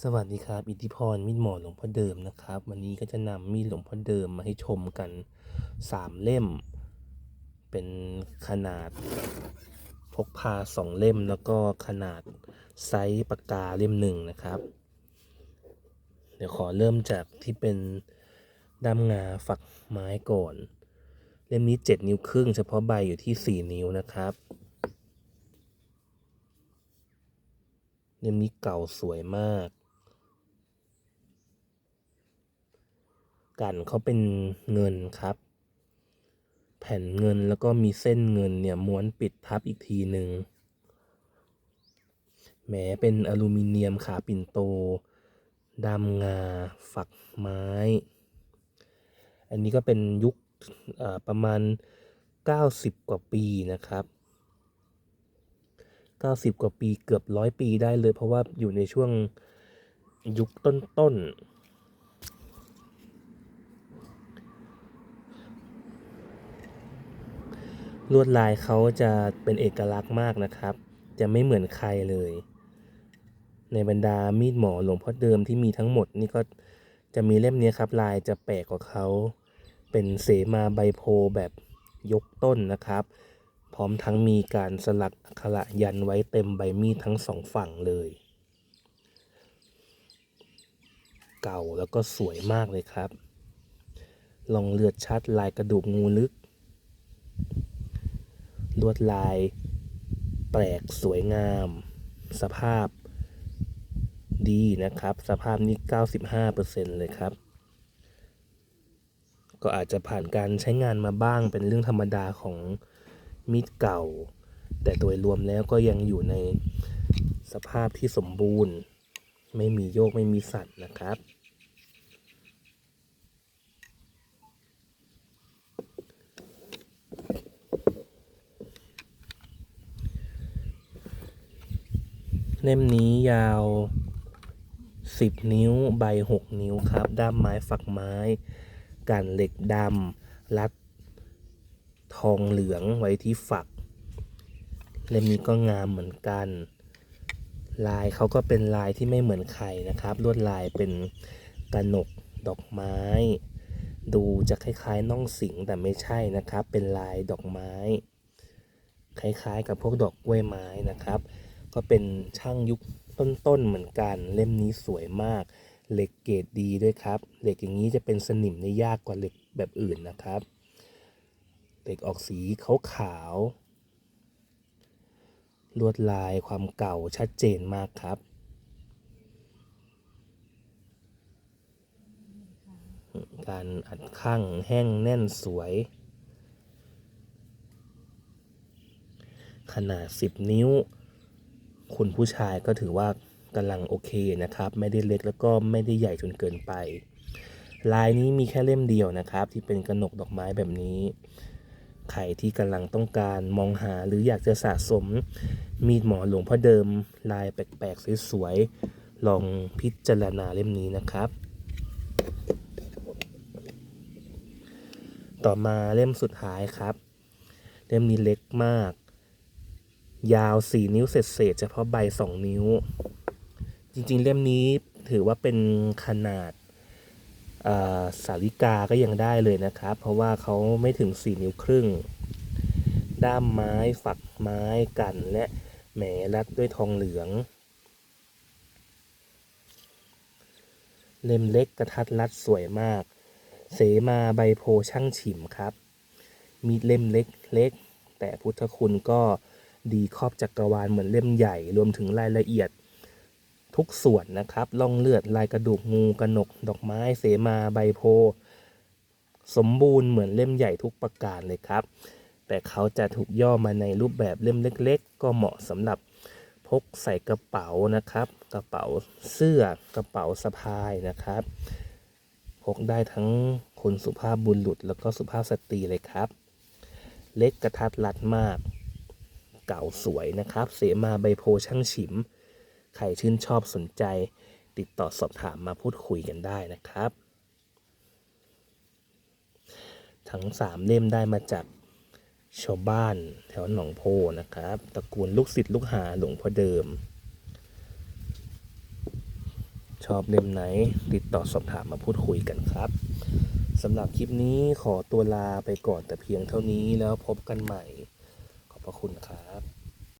สวัสดีครับ อิทธิพรมีดหมอหลวงพ่อเดิมนะครับ วันนี้ก็จะนำมีดหลวงพ่อเดิมมาให้ชมกันสามเล่ม เป็นขนาดพกพาสองเล่มแล้วก็ขนาดไซส์ปากกาเล่มหนึ่งนะครับ เดี๋ยวขอเริ่มจากที่เป็นด้ามงาฝักไม้ก่อน เล่มนี้ 7 นิ้วครึ่ง เฉพาะใบอยู่ที่ 4 นิ้วนะครับเล่มนี้เก่าสวยมาก กันเขาเป็นเงินครับ แผ่นเงินแล้วก็มีเส้นเงินเนี่ยม้วนปิดทับอีกทีหนึ่งแหมเป็นอลูมิเนียมขาปิ่นโตดำงา ฝักไม้ อันนี้ก็เป็นยุคประมาณ 90 กว่าปีนะครับ 90 กว่าปีเกือบร้อยปีได้เลยเพราะว่าอยู่ในช่วงยุคต้นๆ ลวดลายเขาจะเป็นเอกลักษณ์มากนะครับ จะไม่เหมือนใครเลย ในบรรดามีดหมอหลวงพ่อเดิมที่มีทั้งหมดนี่ก็จะมีเล่มนี้ครับ ลายจะแปลกกว่าเขาเป็นเสมาใบโพแบบยกต้นนะครับ พร้อมทั้งมีการสลักอักขระยันไว้เต็มใบมีดทั้งสองฝั่งเลย เก่าแล้วก็สวยมากเลยครับลองเลือดชัดลายกระดูกงูลึก ลวดลาย แปลกสวยงาม สภาพดีนะครับ สภาพนี้ 95%เลยครับ ก็อาจจะผ่านการใช้งานมาบ้างเป็นเรื่องธรรมดาของมีดเก่า แต่โดยรวมแล้วก็ยังอยู่ในสภาพที่สมบูรณ์ ไม่มีโยกไม่มีสัตว์นะครับ เล่มนี้ยาว 10 นิ้วใบ 6 นิ้วครับ ด้ามไม้ฝักไม้ กันเหล็กดำรัดทองเหลืองไว้ที่ฝัก เล่มนี้ก็งามเหมือนกัน ลายเขาก็เป็นลายที่ไม่เหมือนใครนะครับ ลวดลายเป็นกระหนกดอกไม้ ดูจะคล้ายๆน่องสิงแต่ไม่ใช่นะครับ เป็นลายดอกไม้ คล้ายๆกับพวกดอกกล้วยไม้นะครับ ก็เป็นช่างยุคต้นๆเหมือนกัน เล่มนี้สวยมาก เหล็กเกรดดีด้วยครับ เหล็กอย่างนี้จะเป็นสนิมได้ยากกว่าเหล็กแบบอื่นนะครับ เหล็กออกสีขาวๆลวดลายความเก่าชัดเจนมากครับ การอัดข้างแห้งแน่นสวย ขนาด 10 นิ้ว คุณผู้ชายก็ถือว่ากำลังโอเคนะครับ ไม่ได้เล็กแล้วก็ไม่ได้ใหญ่จนเกินไป ลายนี้มีแค่เล่มเดียวนะครับ ที่เป็นกระหนกดอกไม้แบบนี้ ใครที่กำลังต้องการมองหาหรืออยากจะสะสม มีดหมอหลวงพ่อเดิม ลายแปลกๆสวยๆลองพิจารณาเล่มนี้นะครับ ต่อมาเล่มสุดท้ายครับ เล่มนี้เล็กมาก ยาว 4 นิ้วเศษเฉพาะใบ 2 นิ้ว จริงๆ เล่มนี้ถือว่าเป็นขนาดสาริกาก็ยังได้เลยนะครับ เพราะว่าเขาไม่ถึง 4 นิ้วครึ่ง ด้ามไม้ฝักไม้กันและแหมรัดด้วยทองเหลือง เล่มเล็กกระทัดรัดสวยมาก เสมาใบโพช่างฉิมครับ มีเล่มเล็กเล็ก แต่พุทธคุณก็ ดีครอบจักรวาลเหมือนเล่มใหญ่ รวมถึงรายละเอียด ทุกส่วนนะครับล่องเลือดลายกระดูกงูกระหนก ดอกไม้เสมาใบโพ สมบูรณ์เหมือนเล่มใหญ่ทุกประการเลยครับ แต่เขาจะถูกย่อมาในรูปแบบเล่มเล็ก ๆ ก็เหมาะสำหรับพกใส่กระเป๋านะครับ กระเป๋าเสื้อกระเป๋าสะพายนะครับพกได้ทั้งคนสุภาพบุรุษแล้วก็สุภาพสตรีเลยครับ เล็กกระทัดรัดมาก เก่าสวยนะครับ เสมาใบโพช่างฉิม ใครชื่นชอบสนใจ ติดต่อสอบถามมาพูดคุยกันได้นะครับ ทั้ง 3 เล่มได้มาจากชาวบ้านแถวหนองโพนะครับตระกูลลูกศิษย์ลูกหาหลวงพ่อเดิม ชอบเล่มไหน ติดต่อสอบถามมาพูดคุยกันครับสำหรับคลิปนี้ขอตัวลาไปก่อนแต่เพียงเท่านี้แล้วพบกันใหม่ ขอบพระคุณครับ